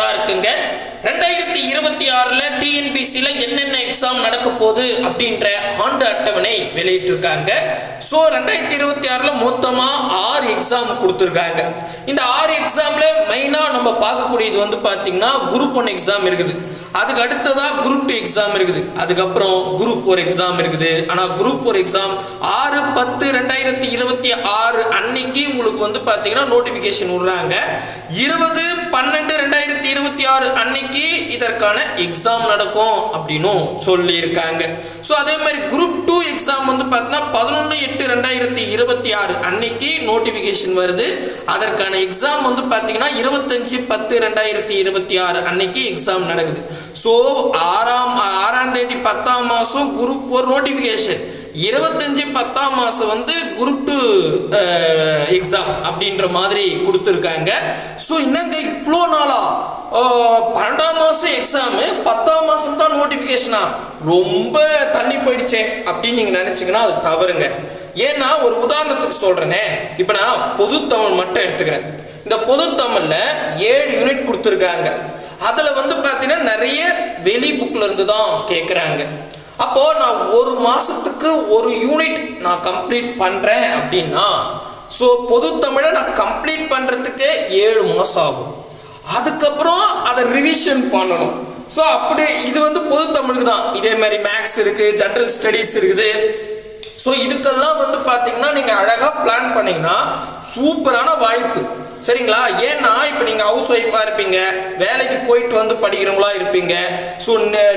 சூப்பரா இருக்குங்க. ரெண்டாயிரத்தி இருபத்தி ஆறுல டிஎன்பிசில என்னென்ன எக்ஸாம் நடக்க போகுது அப்படின்ற ஆண்டு அட்டவணை வெளியிட்டிருக்காங்க. ஸோ ரெண்டாயிரத்தி இருபத்தி ஆறுல மொத்தமா எக்ஸாம் கொடுத்துருக்காங்க. இந்த ஆறு எக்ஸாம்ல மெயினா நம்ம பார்க்கக்கூடியது வந்து பாத்தீங்கன்னா குரூப் ஒன் எக்ஸாம் இருக்குது. அதுக்கு அடுத்ததா குரூப் டூ எக்ஸாம் இருக்குது. அதுக்கப்புறம் குரூப் ஃபோர் எக்ஸாம் இருக்குது. ஆனா குரூப் ஃபோர் எக்ஸாம் ஆறு பத்து ரெண்டாயிரத்தி இருபத்தி ஆறு அன்னைக்கு உங்களுக்கு வந்து பாத்தீங்கன்னா நோட்டிபிகேஷன் விடுறாங்க. இருபது பன்னெண்டு ரெண்டாயிரத்தி இருபத்தி ஆறு அன்னைக்கு இதற்கான எக்ஸாம் நடக்கும் அப்படின்னும் சொல்லியிருக்காங்க. ஸோ அதே மாதிரி குரூப் டூ எக்ஸாம் வந்து பார்த்தீங்கன்னா இருபத்தி ஆறு அன்னைக்கு நோட்டிஃபிகேஷன் வருது. அதற்கான எக்ஸாம் வந்து பார்த்தீங்கன்னா இருபத்தஞ்சு பத்து ரெண்டாயிரத்தி இருபத்தி ஆறு அன்னைக்கு எக்ஸாம் நடக்குது. ஸோ ஆறாம் ஆறாம் தேதி பத்தாம் மாதம் குரூப் ஃபோர் நோட்டிஃபிகேஷன் இருபத்தஞ்சு பத்தாம் மாதம் வந்து குரூப் டூ எக்ஸாம் அப்படின்ற மாதிரி கொடுத்துருக்காங்க. ஸோ என்னங்க இவ்வளோ நாளா? பன்னெண்டாம் மாதம் எக்ஸாமு பத்தாம் மாதம் தான் நோட்டிஃபிகேஷனா ரொம்ப தள்ளி போயிடுச்சே அப்படின்னு நீங்கள் நினச்சிங்கன்னா அது தவறுங்க. ஏன்னா ஒரு உதாரணத்துக்கு சொல்கிறேனே இப்போ நான் பொது தமிழ் மட்டும் எடுத்துக்கிறேன். இந்த பொது தமிழ்ல ஏழு யூனிட் கொடுத்துருக்காங்க. அதில் வந்து பார்த்தீங்கன்னா நிறைய வெளி புக்கில் இருந்து தான் கேட்குறாங்க அப்போ நான் ஒரு மாசத்துக்கு ஒரு யூனிட் நான் கம்ப்ளீட் பண்றேன் அப்படின்னா ஸோ பொது தமிழை நான் கம்ப்ளீட் பண்ணுறதுக்கே ஏழு மாசம் ஆகும். அதுக்கப்புறம் அதை ரிவிஷன் பண்ணணும். ஸோ அப்படி இது வந்து பொது தமிழுக்கு தான். இதே மாதிரி மேக்ஸ் இருக்கு ஜென்ரல் ஸ்டடீஸ் இருக்குது. ஸோ இதுக்கெல்லாம் வந்து பார்த்தீங்கன்னா நீங்கள் அழகாக பிளான் பண்ணீங்கன்னா சூப்பரான வாய்ப்பு. சரிங்களா? ஏன்னா இப்போ நீங்கள் ஹவுஸ் ஒய்ஃபாக இருப்பீங்க வேலைக்கு போயிட்டு வந்து படிக்கிறவங்களா இருப்பீங்க. ஸோ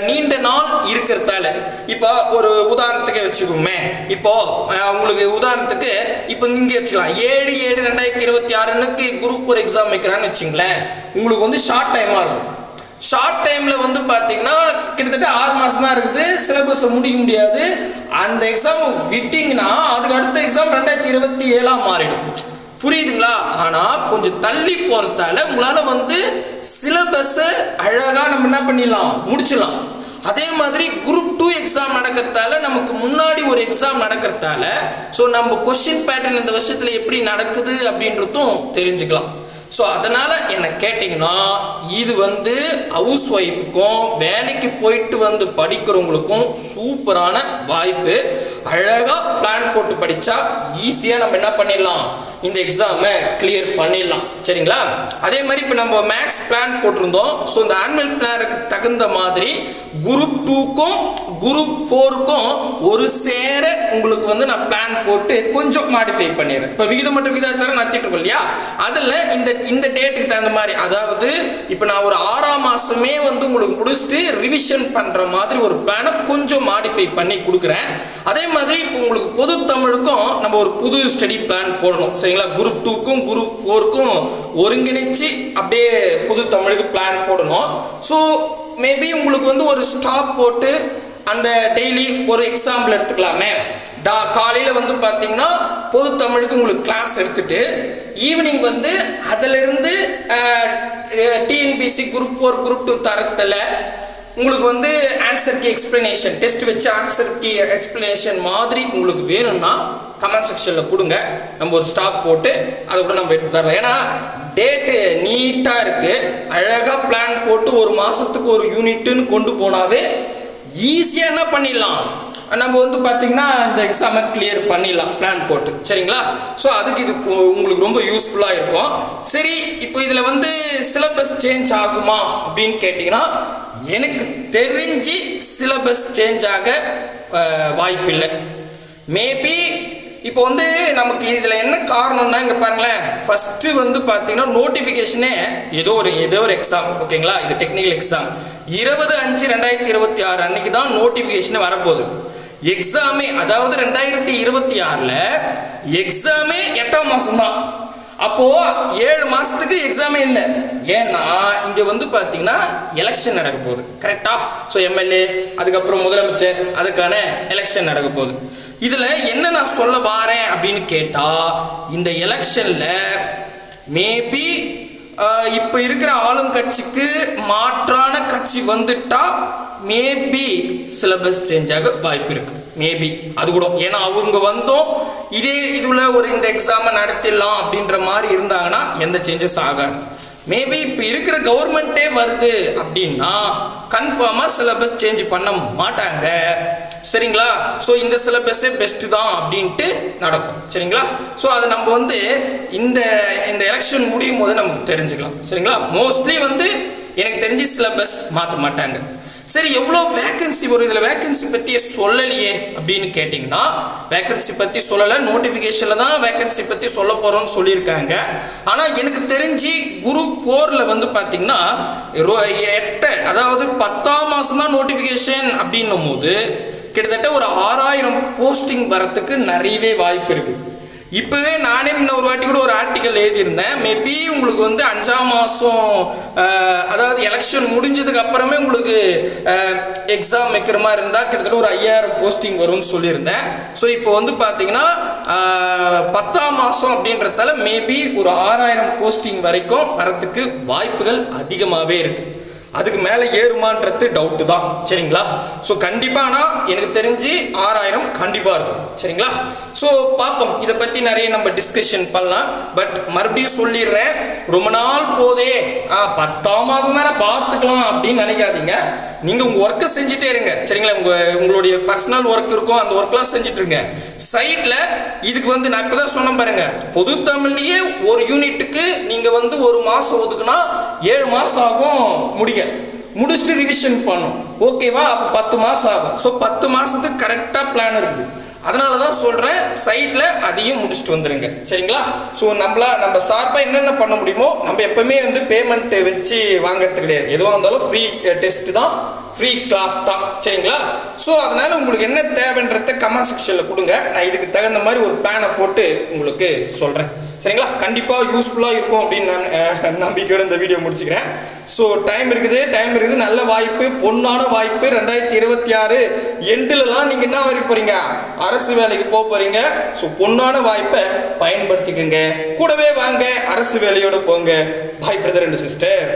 நீண்ட நாள் இருக்கிறதால. இப்போ ஒரு உதாரணத்துக்கு வச்சுக்கோமே. இப்போ உங்களுக்கு உதாரணத்துக்கு இப்போ நீங்கள் வச்சுக்கலாம். ஏழு ஏழு ரெண்டாயிரத்தி இருபத்தி ஆறுனுக்கு குரூப் ஃபோர் எக்ஸாம் வைக்கிறான்னு வச்சுங்களேன். உங்களுக்கு வந்து ஷார்ட் டைமாக இருக்கும். ஷார்ட் டைமில் வந்து பார்த்தீங்கன்னா கிட்டத்தட்ட ஆறு மாதம் தான் இருக்குது சிலபஸை முடிக்க முடியாது. அந்த எக்ஸாம் விட்டிங்கன்னா அதுக்கு அடுத்த எக்ஸாம் ரெண்டாயிரத்தி இருபத்தி ஏழாக மாறிடும். புரியுதுங்களா? ஆனா கொஞ்சம் தள்ளி போறதால உங்களால வந்து சிலபஸ் அழகா நம்ம என்ன பண்ணிடலாம்? முடிச்சிடலாம். அதே மாதிரி குரூப் டூ எக்ஸாம் நடக்கிறதால நமக்கு முன்னாடி ஒரு எக்ஸாம் நடக்கிறதால ஸோ நம்ம கொஸ்டின் பேட்டர்ன் இந்த வருஷத்துல எப்படி நடக்குது அப்படின்றதும் தெரிஞ்சுக்கலாம். ஸோ அதனால என்ன கேட்டிங்கன்னா இது வந்து ஹவுஸ் ஒய்ஃபுக்கும் வேலைக்கு போயிட்டு வந்து படிக்கிறவங்களுக்கும் சூப்பரான வாய்ப்பு. அழகாக பிளான் போட்டு படித்தா ஈஸியாக நம்ம என்ன பண்ணிடலாம்? இந்த எக்ஸாமை கிளியர் பண்ணிடலாம். சரிங்களா? அதே மாதிரி இப்போ நம்ம மேக்ஸ் பிளான் போட்டிருந்தோம். ஸோ இந்த ஆனுவல் பிளானுக்கு தகுந்த மாதிரி குரூப் டூக்கும் குரூப் ஃபோருக்கும் ஒரு சேர உங்களுக்கு வந்து நான் பிளான் போட்டு கொஞ்சம் மாடிஃபை பண்ணிடுறேன். இப்போ விகிதம் மற்றும் விகிதாச்சாரம் நடத்திட்டு இருக்கோம் இல்லையா? அதில் இந்த இந்த டேட்டுக்கு தகுந்த மாதிரி அதாவது இப்போ நான் ஒரு ஆறாம் மாதமே வந்து உங்களுக்கு முடிச்சுட்டு ரிவிஷன் பண்ணுற மாதிரி ஒரு பிளானை கொஞ்சம் மாடிஃபை பண்ணி கொடுக்குறேன். அதே மாதிரி இப்போ உங்களுக்கு பொது தமிழுக்கும் நம்ம ஒரு புது ஸ்டடி பிளான் போடணும். சரி சரிங்களா? குரூப் டூக்கும் குரூப் ஃபோருக்கும் ஒருங்கிணைச்சு அப்படியே புது தமிழுக்கு பிளான் போடணும். ஸோ மேபி உங்களுக்கு வந்து ஒரு ஸ்டாப் போட்டு அந்த டெய்லி ஒரு எக்ஸாம்பிள் எடுத்துக்கலாமே. டா காலையில் வந்து பார்த்தீங்கன்னா பொது தமிழுக்கு உங்களுக்கு கிளாஸ் எடுத்துட்டு ஈவினிங் வந்து அதிலிருந்து TNPSC group four group two தரத்தில் உங்களுக்கு வந்து ஆன்சர் கி எக்ஸ்பிளனேஷன் டெஸ்ட் வச்சு ஆன்சர் கி எக்ஸ்பிளனேஷன் மாதிரி உங்களுக்கு வேணும்னா கமெண்ட் செக்ஷனில் கொடுங்க. நம்ம ஒரு ஸ்டாப் போட்டு அதை கூட நம்ம எடுத்து தரலாம். ஏன்னா டேட்டு நீட்டாக இருக்குது அழகாக பிளான் போட்டு ஒரு மாதத்துக்கு ஒரு யூனிட்டுன்னு கொண்டு போனாவே ஈஸியாக என்ன பண்ணிடலாம். நம்ம வந்து பார்த்தீங்கன்னா இந்த எக்ஸாமை கிளியர் பண்ணிடலாம் பிளான் போட்டு. சரிங்களா? ஸோ அதுக்கு இது உங்களுக்கு ரொம்ப யூஸ்ஃபுல்லாக இருக்கும். சரி இப்போ இதில் வந்து சிலபஸ் சேஞ்ச் ஆகுமா அப்படின்னு கேட்டிங்கன்னா எனக்கு தெரிஞ்சு சிலபஸ் சேஞ்ச் ஆக வாய்ப்பில்லை. மேபி இப்போ வந்து நமக்கு இதில் என்ன காரணம்னா இங்கே பாருங்களேன். ஃபஸ்ட்டு வந்து பார்த்தீங்கன்னா நோட்டிஃபிகேஷனே ஏதோ ஒரு ஏதோ ஒரு எக்ஸாம் ஓகேங்களா இது டெக்னிக்கல் எக்ஸாம் இருபது அஞ்சு ரெண்டாயிரத்தி இருபத்தி ஆறு அன்னைக்கு தான் நோட்டிஃபிகேஷனே வரப்போகுது. எக்ஸாமே அதாவது ரெண்டாயிரத்தி இருபத்தி ஆறில் எக்ஸாமே எட்டாம் மாதம் தான் அப்போ ஏழு மாசத்துக்கு எக்ஸாமே இல்லை ஏன்னா இங்க வந்து பாத்தீங்கன்னா எலெக்ஷன் நடக்க போகுது. கரெக்டா ஸோ எம்எல்ஏ அதுக்கப்புறம் முதலமைச்சர் அதுக்கான எலெக்ஷன் நடக்க போகுது. இதுல என்ன நான் சொல்ல வாரேன் அப்படின்னு கேட்டா இந்த எலெக்ஷன்ல மேபி இப்போ இருக்கிற ஆளும் கட்சிக்கு மாற்றான கட்சி வந்துட்டா மேபி சிலபஸ் சேஞ்ச் ஆக வாய்ப்பு இருக்கு. மேபி அது கூட. ஏன்னா அவங்க வந்தோம் இதே இதுல ஒரு இந்த எக்ஸாமை நடத்திடலாம் அப்படின்ற மாதிரி இருந்தாங்கன்னா எந்த சேஞ்சஸ் ஆகாது. மேபி இப்போ இருக்கிற கவர்மெண்ட்டே வருது அப்படின்னா கன்ஃபார்மாக சிலபஸ் சேஞ்ச் பண்ண மாட்டாங்க. சரிங்களா? ஸோ இந்த சிலபஸே பெஸ்ட் தான் அப்படின்ட்டு நடக்கும். சரிங்களா? ஸோ அதை நம்ம வந்து இந்த இந்த எலெக்ஷன் முடியும் போது நமக்கு தெரிஞ்சுக்கலாம். சரிங்களா? மோஸ்ட்லி வந்து எனக்கு தெரிஞ்சு சிலபஸ் மாற்ற மாட்டாங்க. சரி எவ்வளோ வேகன்சி வரும்? இதில் வேகன்சி பற்றி சொல்லலையே அப்படின்னு கேட்டிங்கன்னா வேகன்சி பற்றி சொல்லலை. நோட்டிஃபிகேஷனில் தான் வேகன்சி பற்றி சொல்ல போகிறோம்னு சொல்லியிருக்காங்க. ஆனால் எனக்கு தெரிஞ்சு குரூப் ஃபோரில் வந்து பார்த்தீங்கன்னா எட்டு அதாவது பத்தாம் மாதம் தான் நோட்டிஃபிகேஷன் அப்படின்னும் போது கிட்டத்தட்ட ஒரு ஆறாயிரம் போஸ்டிங் வரத்துக்கு நிறையவே வாய்ப்பு இருக்குது இப்போவே நானே முன்ன ஒரு வாட்டி கூட ஒரு ஆர்டிக்கல் எழுதியிருந்தேன். மேபி உங்களுக்கு வந்து அஞ்சாம் மாதம் அதாவது எலெக்ஷன் முடிஞ்சதுக்கு அப்புறமே உங்களுக்கு எக்ஸாம் வைக்கிற மாதிரி இருந்தால் கிட்டத்தட்ட ஒரு ஐயாயிரம் போஸ்டிங் வரும்னு சொல்லியிருந்தேன். ஸோ இப்போ வந்து பார்த்தீங்கன்னா பத்தாம் மாதம் அப்படின்றதால மேபி ஒரு ஆறாயிரம் போஸ்டிங் வரைக்கும் வரத்துக்கு வாய்ப்புகள் அதிகமாகவே இருக்குது அதுக்கு மேலே ஏறுமான்றது டவுட்டு தான். சரிங்களா? ஸோ கண்டிப்பாக ஆனால் எனக்கு தெரிஞ்சு ஆறாயிரம் கண்டிப்பாக இருக்கும். சரிங்களா? ஸோ பார்ப்போம் இதை பற்றி நிறைய நம்ம டிஸ்கஷன் பண்ணலாம். பட் மறுபடியும் சொல்லிடுறேன். ரொம்ப நாள் போதே ஆ பத்தாம் மாதம் தானே பார்த்துக்கலாம் அப்படின்னு நினைக்காதீங்க. நீங்கள் உங்கள் ஒர்க்கை செஞ்சுட்டே இருங்க. சரிங்களா? உங்கள் உங்களுடைய பர்சனல் ஒர்க் இருக்கும் அந்த ஒர்க்லாம் செஞ்சுட்டு இருங்க சைட்டில் இதுக்கு வந்து நான் இப்போ தான் சொன்ன பாருங்க. பொது தமிழ்லேயே ஒரு யூனிட்டுக்கு நீங்கள் வந்து ஒரு மாதம் ஒதுக்குனா ஏழு மாதம் ஆகும் முடிய முடிச்சுட்டு ரிவிஷன் பண்ணும் ஓகேவா அப்போ பத்து மாதம் ஆகும். ஸோ பத்து மாதத்துக்கு கரெக்டாக பிளான் இருக்குது. அதனால தான் சொல்கிறேன் சைட்டில் அதையும் முடிச்சுட்டு வந்துடுங்க சரிங்களா? ஸோ நம்மளா நம்ம சார்பாக என்னென்ன பண்ண முடியுமோ நம்ம எப்போவுமே வந்து பேமெண்ட் வச்சு வாங்குறது கிடையாது. எதுவாக இருந்தாலும் ஃப்ரீ டெஸ்ட் தான். ஃப்ரீ கிளாஸ் தான். சரிங்களா? ஸோ அதனால் உங்களுக்கு என்ன தேவைன்றத கமெண்ட் செக்ஷனில் கொடுங்க. நான் இதுக்கு தகுந்த மாதிரி ஒரு பிளானை போட்டு உங்களுக்கு சொல்கிறேன் சரிங்களா? கண்டிப்பாக யூஸ்ஃபுல்லாக இருக்கும் அப்படின்னு நான் நம்பிக்கையோட இந்த வீடியோ முடிச்சுக்கிறேன். ஸோ டைம் இருக்குது டைம் இருக்குது. நல்ல வாய்ப்பு பொன்னான வாய்ப்பு. ரெண்டாயிரத்தி இருபத்தி ஆறு எண்டுலலாம் நீங்கள் என்ன வரைக்கும் போகிறீங்க அரசு வேலைக்கு போக போறீங்க. ஸோ பொண்ணான வாய்ப்பை பயன்படுத்திக்கங்க. கூடவே வாங்க அரசு வேலையோட போங்க. பாய் பிரதர் அண்ட் சிஸ்டர்